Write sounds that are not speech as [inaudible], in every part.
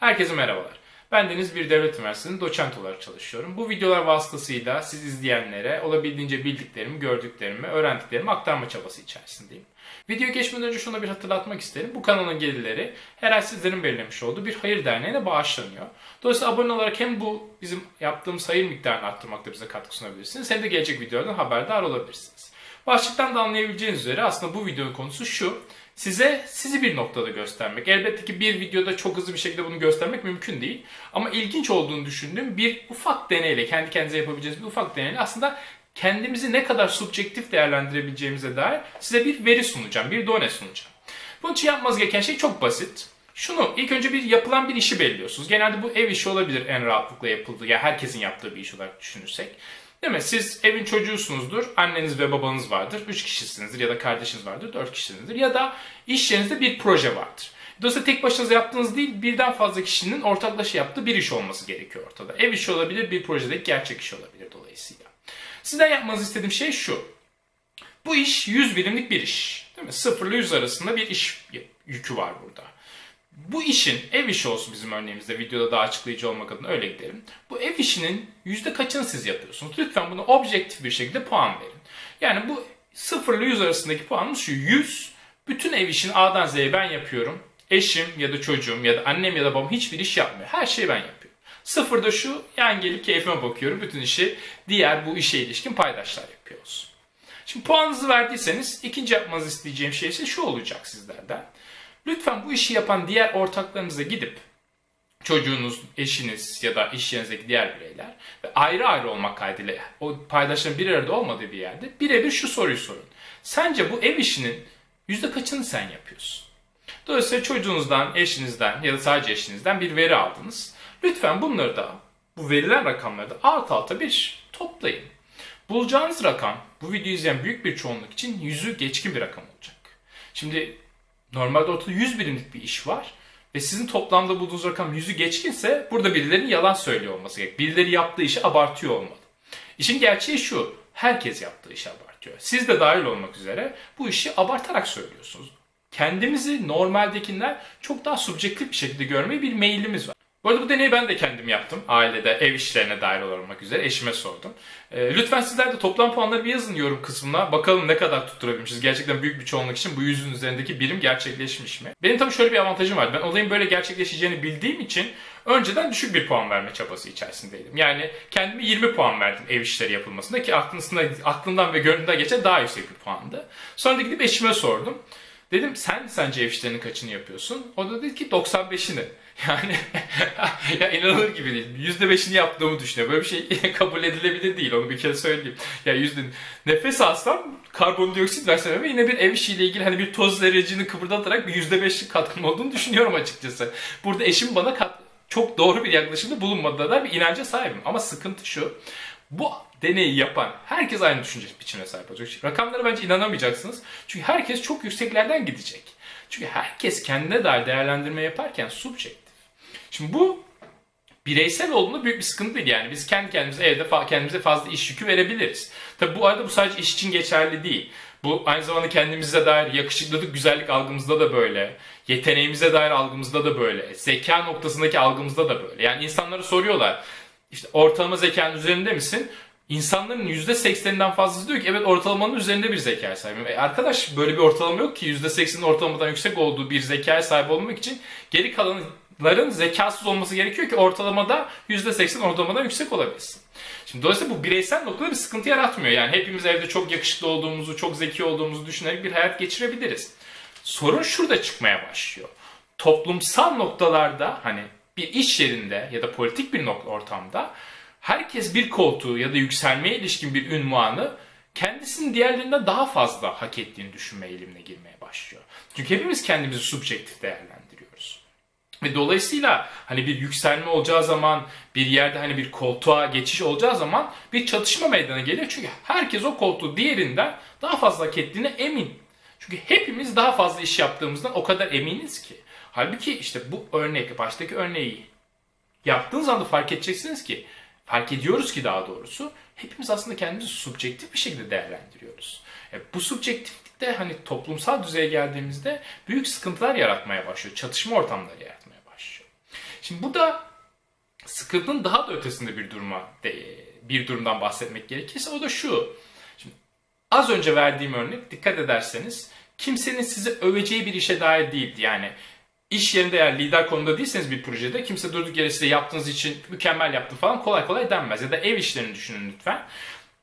Herkese merhabalar. Ben Deniz bir devlet üniversitesinde doçent olarak çalışıyorum. Bu videolar vasıtasıyla siz izleyenlere olabildiğince bildiklerimi, gördüklerimi, öğrendiklerimi aktarma çabası içerisindeyim. Video geçmeden önce şunu bir hatırlatmak isterim. Bu kanalın gelirleri her ay sizlerin belirlemiş olduğu bir hayır derneğine bağışlanıyor. Dolayısıyla abone olarak hem bu bizim yaptığımız hayır miktarını arttırmakta bize katkı sunabilirsiniz hem de gelecek videolardan haberdar olabilirsiniz. Başlıktan da anlayabileceğiniz üzere aslında bu videonun konusu şu. Size sizi bir noktada göstermek. Elbette ki bir videoda çok hızlı bir şekilde bunu göstermek mümkün değil. Ama ilginç olduğunu düşündüğüm bir ufak deneyle, kendi kendinize yapabileceğiniz bir ufak deneyle aslında kendimizi ne kadar subjektif değerlendirebileceğimize dair size bir veri sunacağım, bir done sunacağım. Bunun için yapmanız gereken şey çok basit. Şunu ilk önce bir yapılan bir işi belirliyorsunuz. Genelde bu ev işi olabilir en rahatlıkla yapıldığı. Ya yani herkesin yaptığı bir iş olarak düşünürsek. Değil mi? Siz evin çocuğusunuzdur, anneniz ve babanız vardır, 3 kişisinizdir ya da kardeşiniz vardır, 4 kişisinizdir ya da iş yerinizde bir proje vardır. Dolayısıyla tek başınıza yaptığınız değil, birden fazla kişinin ortaklaşa yaptığı bir iş olması gerekiyor ortada. Ev işi olabilir, bir projedeki gerçek iş olabilir dolayısıyla. Sizden yapmanızı istediğim şey şu. Bu iş 100 birimlik bir iş. Değil mi? 0 ile 100 arasında bir iş yükü var burada. Bu işin ev işi olsun bizim örneğimizde videoda daha açıklayıcı olmak adına öyle gidelim. Bu ev işinin yüzde kaçını siz yapıyorsunuz? Lütfen bunu objektif bir şekilde puan verin. Yani bu 0 ile 100 arasındaki puanımız şu 100. Bütün ev işini A'dan Z'ye ben yapıyorum. Eşim ya da çocuğum ya da annem ya da babam hiçbir iş yapmıyor. Her şeyi ben yapıyorum. Sıfırda şu yan gelip keyfime bakıyorum. Bütün işi diğer bu işe ilişkin paydaşlar yapıyoruz. Şimdi puanınızı verdiyseniz ikinci yapmanızı isteyeceğim şey ise şu olacak sizlerden. Lütfen bu işi yapan diğer ortaklarınıza gidip çocuğunuz, eşiniz ya da iş yerinizdeki diğer bireyler ve ayrı ayrı olmak kaydıyla o paydaşların bir arada olmadığı bir yerde birebir şu soruyu sorun. Sence bu ev işinin yüzde kaçını sen yapıyorsun? Dolayısıyla çocuğunuzdan, eşinizden ya da sadece eşinizden bir veri aldınız. Lütfen bunları da, bu verilen rakamları da alt alta bir toplayın. Bulacağınız rakam bu videoyu izleyen büyük bir çoğunluk için yüzü geçkin bir rakam olacak. Şimdi Normalde ortada 100 birimlik bir iş var ve sizin toplamda bulduğunuz rakam 100'ü geçkinse burada birilerinin yalan söylüyor olması gerek. Birileri yaptığı işi abartıyor olmalı. İşin gerçeği şu. Herkes yaptığı işi abartıyor. Siz de dahil olmak üzere bu işi abartarak söylüyorsunuz. Kendimizi normaldekinden çok daha subjektif bir şekilde görmeye bir meyilimiz var. Bu arada bu deneyi ben de kendim yaptım. Ailede ev işlerine dahil olmak üzere eşime sordum. E, lütfen sizler de toplam puanları bir yazın yorum kısmına. Bakalım ne kadar tutturabilmişiz. Gerçekten büyük bir çoğunluk için bu yüzün üzerindeki birim gerçekleşmiş mi? Benim tabii şöyle bir avantajım var. Ben olayın böyle gerçekleşeceğini bildiğim için önceden düşük bir puan verme çabası içerisindeydim. Yani kendime 20 puan verdim ev işleri yapılmasında ki aklında, aklından ve gönlünden geçen daha yüksek bir puandı. Sonra da gidip eşime sordum. Dedim sen sence ev işlerinin kaçını yapıyorsun? O da dedi ki 95'ini. [laughs] Yani ya inanılır gibi değil. %5'ini yaptığımı düşünüyor. Böyle bir şey [laughs] kabul edilebilir değil. Onu bir kere söyleyeyim. Ya yüzde nefes alsam karbondioksit versem ve yine bir ev işiyle ilgili hani bir toz zerrecini kıpırdatarak bir %5'lik katkım olduğunu düşünüyorum açıkçası. Burada eşim bana kat, çok doğru bir yaklaşımda bulunmadığına da bir inanca sahibim. Ama sıkıntı şu. Bu deneyi yapan herkes aynı düşünce biçimine sahip olacak. Rakamlara bence inanamayacaksınız. Çünkü herkes çok yükseklerden gidecek. Çünkü herkes kendine dair değerlendirme yaparken subjektif. Şimdi bu bireysel olduğunda büyük bir sıkıntı değil. Yani biz kendi kendimize evde kendimize fazla iş yükü verebiliriz. Tabi bu arada bu sadece iş için geçerli değil. Bu aynı zamanda kendimize dair yakışıklılık, güzellik algımızda da böyle. Yeteneğimize dair algımızda da böyle. Zeka noktasındaki algımızda da böyle. Yani insanlara soruyorlar. İşte ortalama zekanın üzerinde misin? İnsanların %80'inden fazlası diyor ki evet ortalamanın üzerinde bir zeka sahibim. E arkadaş böyle bir ortalama yok ki %80'in ortalamadan yüksek olduğu bir zekaya sahip olmak için geri kalanların zekasız olması gerekiyor ki ortalamada %80 ortalamadan yüksek olabilsin. Şimdi dolayısıyla bu bireysel noktada bir sıkıntı yaratmıyor. Yani hepimiz evde çok yakışıklı olduğumuzu, çok zeki olduğumuzu düşünerek bir hayat geçirebiliriz. Sorun şurada çıkmaya başlıyor. Toplumsal noktalarda hani bir iş yerinde ya da politik bir nokta ortamda herkes bir koltuğu ya da yükselmeye ilişkin bir ünvanı kendisinin diğerlerinden daha fazla hak ettiğini düşünme eğilimine girmeye başlıyor. Çünkü hepimiz kendimizi subjektif değerlendiriyoruz. Ve dolayısıyla hani bir yükselme olacağı zaman, bir yerde hani bir koltuğa geçiş olacağı zaman bir çatışma meydana geliyor. Çünkü herkes o koltuğu diğerinden daha fazla hak ettiğine emin. Çünkü hepimiz daha fazla iş yaptığımızdan o kadar eminiz ki. Halbuki işte bu örnek, baştaki örneği yaptığınız anda fark edeceksiniz ki fark ediyoruz ki daha doğrusu hepimiz aslında kendimizi subjektif bir şekilde değerlendiriyoruz. E, bu subjektiflikte hani toplumsal düzeye geldiğimizde büyük sıkıntılar yaratmaya başlıyor. Çatışma ortamları yaratmaya Şimdi burada sıkıntının daha da ötesinde bir duruma bir durumdan bahsetmek gerekirse o da şu. Şimdi az önce verdiğim örnek dikkat ederseniz kimsenin sizi öveceği bir işe dair değildi. Yani iş yerinde eğer lider konumda değilseniz bir projede kimse durduk yere size yaptığınız için mükemmel yaptı falan kolay kolay denmez. Ya da ev işlerini düşünün lütfen.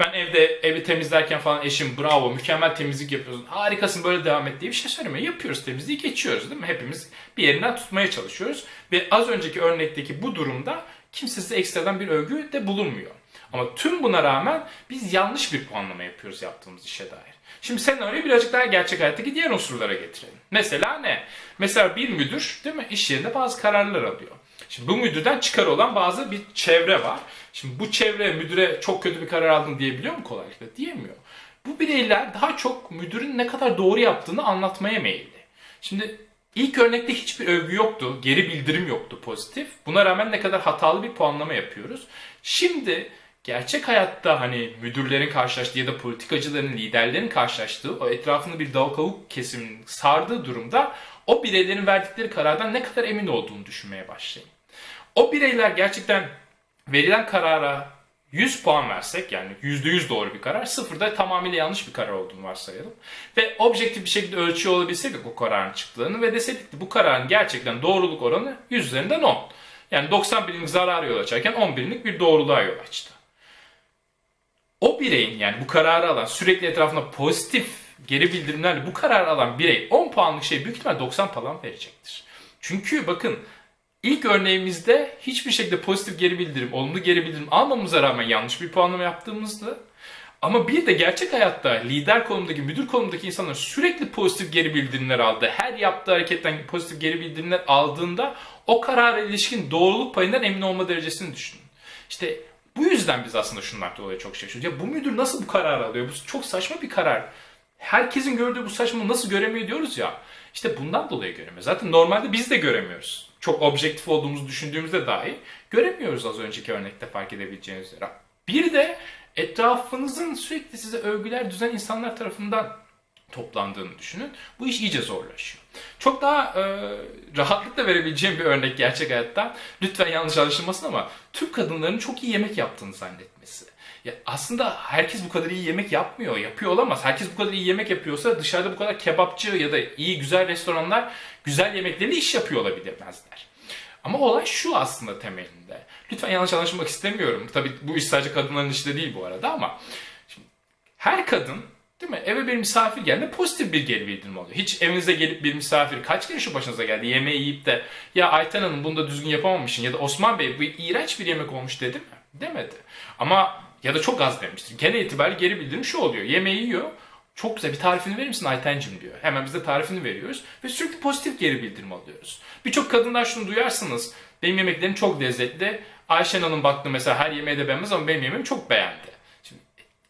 Ben evde evi temizlerken falan eşim bravo mükemmel temizlik yapıyorsun harikasın böyle devam et diye bir şey söylemiyor. Yapıyoruz temizliği geçiyoruz değil mi? Hepimiz bir yerinden tutmaya çalışıyoruz. Ve az önceki örnekteki bu durumda kimse size ekstradan bir övgü de bulunmuyor. Ama tüm buna rağmen biz yanlış bir puanlama yapıyoruz yaptığımız işe dair. Şimdi senaryoyu birazcık daha gerçek hayattaki diğer unsurlara getirelim. Mesela ne? Mesela bir müdür değil mi iş yerinde bazı kararlar alıyor. Şimdi bu müdürden çıkar olan bazı bir çevre var. Şimdi bu çevre müdüre çok kötü bir karar aldın diyebiliyor mu kolaylıkla? Diyemiyor. Bu bireyler daha çok müdürün ne kadar doğru yaptığını anlatmaya meyilli. Şimdi ilk örnekte hiçbir övgü yoktu, geri bildirim yoktu pozitif. Buna rağmen ne kadar hatalı bir puanlama yapıyoruz. Şimdi gerçek hayatta hani müdürlerin karşılaştığı ya da politikacıların, liderlerin karşılaştığı o etrafını bir dal kavuk kesimin sardığı durumda o bireylerin verdikleri karardan ne kadar emin olduğunu düşünmeye başlayın. O bireyler gerçekten verilen karara 100 puan versek yani %100 doğru bir karar, sıfırda tamamıyla yanlış bir karar olduğunu varsayalım. Ve objektif bir şekilde ölçüyor olabilsek o kararın çıktığını ve deseydik ki bu kararın gerçekten doğruluk oranı 100 üzerinden 10. Yani 90 birimlik zarar yol açarken 10 birimlik bir doğruluğa yol açtı. O bireyin yani bu kararı alan sürekli etrafında pozitif geri bildirimlerle bu kararı alan birey 10 puanlık şey büyük ihtimal 90 puan verecektir. Çünkü bakın İlk örneğimizde hiçbir şekilde pozitif geri bildirim, olumlu geri bildirim almamıza rağmen yanlış bir puanlama yaptığımızda ama bir de gerçek hayatta lider konumdaki, müdür konumdaki insanlar sürekli pozitif geri bildirimler aldı. Her yaptığı hareketten pozitif geri bildirimler aldığında o karara ilişkin doğruluk payından emin olma derecesini düşünün. İşte bu yüzden biz aslında şunlardan dolayı çok şaşırıyoruz. Ya bu müdür nasıl bu kararı alıyor? Bu çok saçma bir karar. Herkesin gördüğü bu saçma nasıl göremiyor diyoruz ya. İşte bundan dolayı göremiyor. Zaten normalde biz de göremiyoruz. Çok objektif olduğumuzu düşündüğümüzde dahi göremiyoruz az önceki örnekte fark edebileceğiniz üzere. Bir de etrafınızın sürekli size övgüler düzen insanlar tarafından toplandığını düşünün. Bu iş iyice zorlaşıyor. Çok daha e, rahatlıkla verebileceğim bir örnek gerçek hayattan. Lütfen yanlış anlaşılmasın ama Türk kadınların çok iyi yemek yaptığını zannetmesi. Ya aslında herkes bu kadar iyi yemek yapmıyor, yapıyor olamaz. Herkes bu kadar iyi yemek yapıyorsa dışarıda bu kadar kebapçı ya da iyi güzel restoranlar güzel yemekleri iş yapıyor olabilmezler. Ama olay şu aslında temelinde. Lütfen yanlış anlaşılmak istemiyorum. Tabii bu iş sadece kadınların işi de değil bu arada ama şimdi her kadın Değil mi? Eve bir misafir geldi pozitif bir geri bildirim oluyor. Hiç evinize gelip bir misafir kaç kere şu başınıza geldi yemeği yiyip de ya Ayten Hanım bunu da düzgün yapamamışsın ya da Osman Bey bu iğrenç bir yemek olmuş dedi mi? Demedi. Ama ya da çok az demiştir. Genel itibariyle geri bildirim şu oluyor. Yemeği yiyor. Çok güzel bir tarifini verir misin Aytencim diyor. Hemen biz de tarifini veriyoruz ve sürekli pozitif geri bildirim alıyoruz. Birçok kadınlar şunu duyarsınız. Benim yemeklerim çok lezzetli. Ayşen Hanım baktı mesela her yemeği de beğenmez ama benim yemeğimi çok beğendi. Şimdi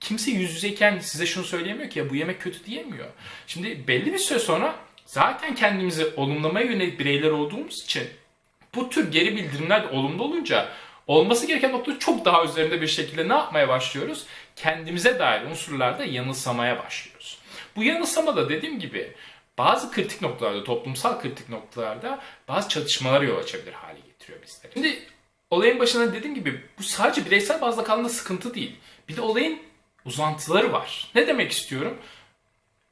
kimse yüz yüzeyken size şunu söyleyemiyor ki ya bu yemek kötü diyemiyor. Şimdi belli bir süre sonra zaten kendimizi olumlamaya yönelik bireyler olduğumuz için bu tür geri bildirimler de olumlu olunca olması gereken nokta çok daha üzerinde bir şekilde ne yapmaya başlıyoruz? Kendimize dair unsurlarda yanılsamaya başlıyoruz. Bu yanılsama da dediğim gibi bazı kritik noktalarda, toplumsal kritik noktalarda bazı çatışmalara yol açabilir hale getiriyor bizleri. Şimdi olayın başına dediğim gibi bu sadece bireysel bazda kaldığında sıkıntı değil. Bir de olayın uzantıları var. Ne demek istiyorum?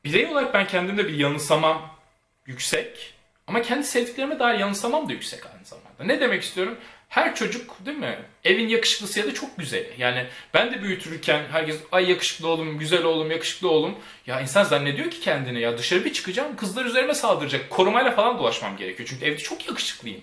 Birey olarak ben kendimde bir yanılsamam yüksek ama kendi sevdiklerime dair yanılsamam da yüksek aynı zamanda. Ne demek istiyorum? Her çocuk değil mi? Evin yakışıklısı ya da çok güzeli. Yani ben de büyütürken herkes ay yakışıklı oğlum, güzel oğlum, yakışıklı oğlum. Ya insan zannediyor ki kendine ya dışarı bir çıkacağım kızlar üzerime saldıracak. Korumayla falan dolaşmam gerekiyor. Çünkü evde çok yakışıklıyım.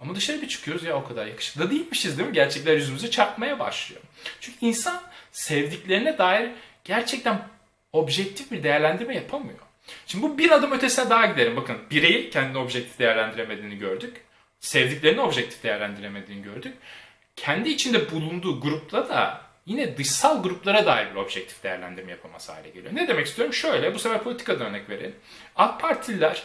Ama dışarı bir çıkıyoruz ya o kadar yakışıklı değilmişiz değil mi? Gerçekler yüzümüze çarpmaya başlıyor. Çünkü insan sevdiklerine dair gerçekten objektif bir değerlendirme yapamıyor. Şimdi bu bir adım ötesine daha gidelim. Bakın bireyi kendini objektif değerlendiremediğini gördük sevdiklerini objektif değerlendiremediğini gördük. Kendi içinde bulunduğu grupla da yine dışsal gruplara dair bir objektif değerlendirme yapamaz hale geliyor. Ne demek istiyorum? Şöyle, bu sefer politikadan örnek verelim. AK Partililer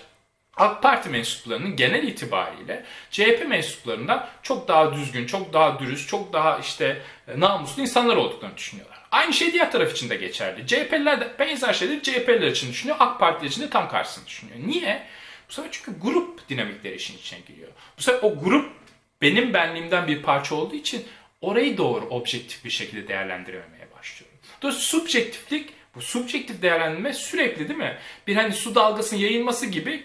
AK Parti mensuplarının genel itibariyle CHP mensuplarından çok daha düzgün, çok daha dürüst, çok daha işte e, namuslu insanlar olduklarını düşünüyorlar. Aynı şey diğer taraf için de geçerli. CHP'liler de benzer şeyleri CHP'liler için düşünüyor, AK Partiler için de tam karşısını düşünüyor. Niye? Bu sefer çünkü grup dinamikleri işin içine giriyor. Bu sefer o grup benim benliğimden bir parça olduğu için orayı doğru objektif bir şekilde değerlendirememeye başlıyorum. Dolayısıyla subjektiflik, bu subjektif değerlendirme sürekli değil mi? Bir hani su dalgasının yayılması gibi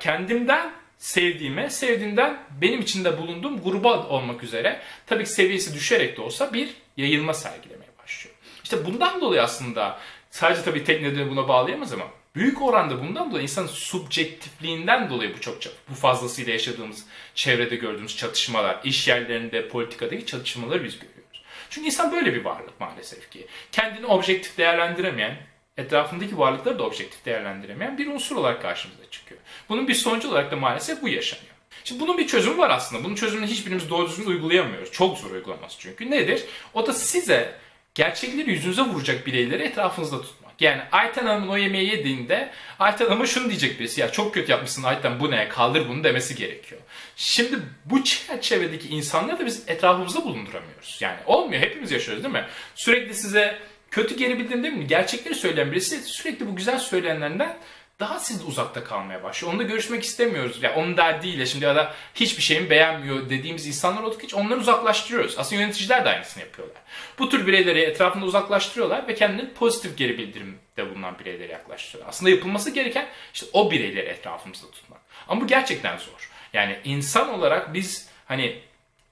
kendimden sevdiğime, sevdiğimden benim içinde bulunduğum gruba olmak üzere tabii ki seviyesi düşerek de olsa bir yayılma sergilemeye başlıyor. İşte bundan dolayı aslında sadece tabii tek nedeni buna bağlayamaz ama büyük oranda bundan dolayı insanın subjektifliğinden dolayı bu çok bu fazlasıyla yaşadığımız çevrede gördüğümüz çatışmalar, iş yerlerinde, politikadaki çatışmaları biz görüyoruz. Çünkü insan böyle bir varlık maalesef ki. Kendini objektif değerlendiremeyen, etrafındaki varlıkları da objektif değerlendiremeyen bir unsur olarak karşımıza çıkıyor. Bunun bir sonucu olarak da maalesef bu yaşanıyor. Şimdi bunun bir çözümü var aslında. Bunun çözümünü hiçbirimiz doğru düzgün uygulayamıyoruz. Çok zor uygulaması çünkü. Nedir? O da size gerçekleri yüzünüze vuracak bireyleri etrafınızda tutmak. Yani Ayten Hanım'ın o yemeği yediğinde Ayten Hanım'a şunu diyecek birisi. Ya çok kötü yapmışsın Ayten bu ne kaldır bunu demesi gerekiyor. Şimdi bu çerçevedeki insanları da biz etrafımızda bulunduramıyoruz. Yani olmuyor hepimiz yaşıyoruz değil mi? Sürekli size kötü geri bildirim değil mi? Gerçekleri söyleyen birisi sürekli bu güzel söylenenlerden daha siz uzakta kalmaya başlıyor. Onunla görüşmek istemiyoruz. Ya onun derdiyle şimdi ya da hiçbir şeyimi beğenmiyor dediğimiz insanlar olduk hiç onları uzaklaştırıyoruz. Aslında yöneticiler de aynısını yapıyorlar. Bu tür bireyleri etrafında uzaklaştırıyorlar ve kendini pozitif geri bildirimde bulunan bireyleri yaklaştırıyorlar. Aslında yapılması gereken işte o bireyleri etrafımızda tutmak. Ama bu gerçekten zor. Yani insan olarak biz hani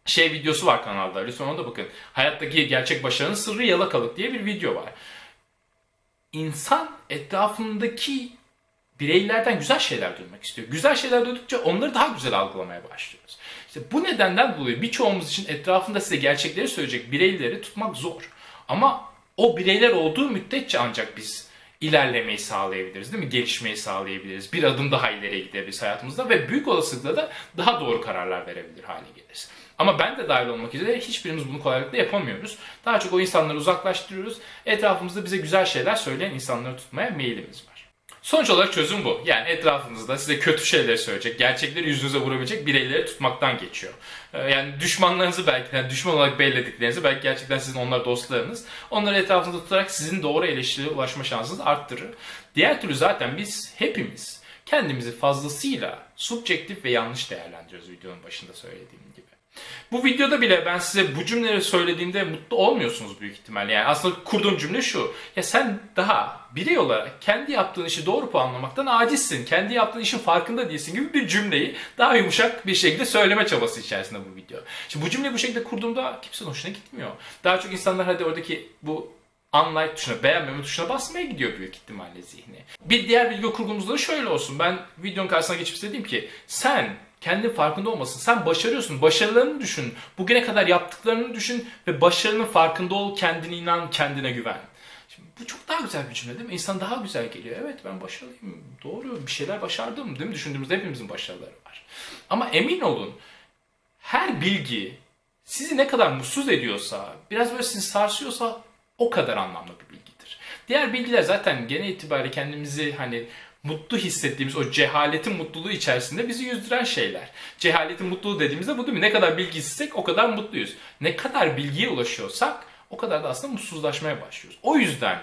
şey videosu var kanalda lütfen ona da bakın. Hayattaki gerçek başarının sırrı yalakalık diye bir video var. İnsan etrafındaki bireylerden güzel şeyler duymak istiyor. Güzel şeyler duydukça onları daha güzel algılamaya başlıyoruz. İşte bu nedenden dolayı birçoğumuz için etrafında size gerçekleri söyleyecek bireyleri tutmak zor. Ama o bireyler olduğu müddetçe ancak biz ilerlemeyi sağlayabiliriz değil mi? Gelişmeyi sağlayabiliriz. Bir adım daha ileriye gidebiliriz hayatımızda ve büyük olasılıkla da daha doğru kararlar verebilir hale geliriz. Ama ben de dahil olmak üzere hiçbirimiz bunu kolaylıkla yapamıyoruz. Daha çok o insanları uzaklaştırıyoruz. Etrafımızda bize güzel şeyler söyleyen insanları tutmaya meyilimiz var. Sonuç olarak çözüm bu. Yani etrafınızda size kötü şeyler söyleyecek, gerçekleri yüzünüze vurabilecek bireyleri tutmaktan geçiyor. Ee, Yani düşmanlarınızı belki, yani düşman olarak belirlediklerinizi belki gerçekten sizin onlar dostlarınız. Onları etrafınızda tutarak sizin doğru eleştiriye ulaşma şansınızı arttırır. Diğer türlü zaten biz hepimiz kendimizi fazlasıyla subjektif ve yanlış değerlendiriyoruz videonun başında söylediğim gibi. Bu videoda bile ben size bu cümleleri söylediğimde mutlu olmuyorsunuz büyük ihtimalle. Yani aslında kurduğum cümle şu. Ya sen daha birey olarak kendi yaptığın işi doğru puanlamaktan acizsin. Kendi yaptığın işin farkında değilsin gibi bir cümleyi daha yumuşak bir şekilde söyleme çabası içerisinde bu video. Şimdi bu cümleyi bu şekilde kurduğumda kimsenin hoşuna gitmiyor. Daha çok insanlar hadi oradaki bu unlike tuşuna, beğenmeme tuşuna basmaya gidiyor büyük ihtimalle zihni. Bir diğer video kurgumuzda da şöyle olsun. Ben videonun karşısına geçip diyeyim ki sen kendi farkında olmasın. Sen başarıyorsun. Başarılarını düşün. Bugüne kadar yaptıklarını düşün ve başarının farkında ol. Kendine inan, kendine güven. Şimdi bu çok daha güzel bir cümle değil mi? İnsan daha güzel geliyor. Evet ben başarılıyım. Doğru bir şeyler başardım değil mi? Düşündüğümüzde hepimizin başarıları var. Ama emin olun her bilgi sizi ne kadar mutsuz ediyorsa, biraz böyle sizi sarsıyorsa o kadar anlamlı bir bilgidir. Diğer bilgiler zaten genel itibariyle kendimizi hani mutlu hissettiğimiz o cehaletin mutluluğu içerisinde bizi yüzdüren şeyler. Cehaletin mutluluğu dediğimizde bu değil mi? Ne kadar bilgisizsek o kadar mutluyuz. Ne kadar bilgiye ulaşıyorsak o kadar da aslında mutsuzlaşmaya başlıyoruz. O yüzden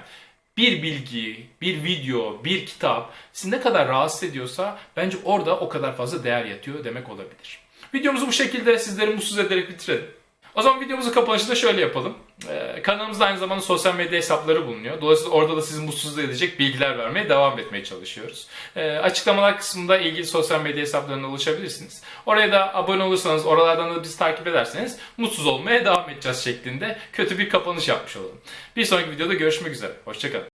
bir bilgi, bir video, bir kitap sizi ne kadar rahatsız ediyorsa bence orada o kadar fazla değer yatıyor demek olabilir. Videomuzu bu şekilde sizleri mutsuz ederek bitirelim. O zaman videomuzun kapanışında şöyle yapalım. Ee, kanalımızda aynı zamanda sosyal medya hesapları bulunuyor. Dolayısıyla orada da sizi mutsuz edecek bilgiler vermeye devam etmeye çalışıyoruz. Ee, açıklamalar kısmında ilgili sosyal medya hesaplarına ulaşabilirsiniz. Oraya da abone olursanız, oralardan da bizi takip ederseniz mutsuz olmaya devam edeceğiz şeklinde kötü bir kapanış yapmış olalım. Bir sonraki videoda görüşmek üzere. Hoşçakalın.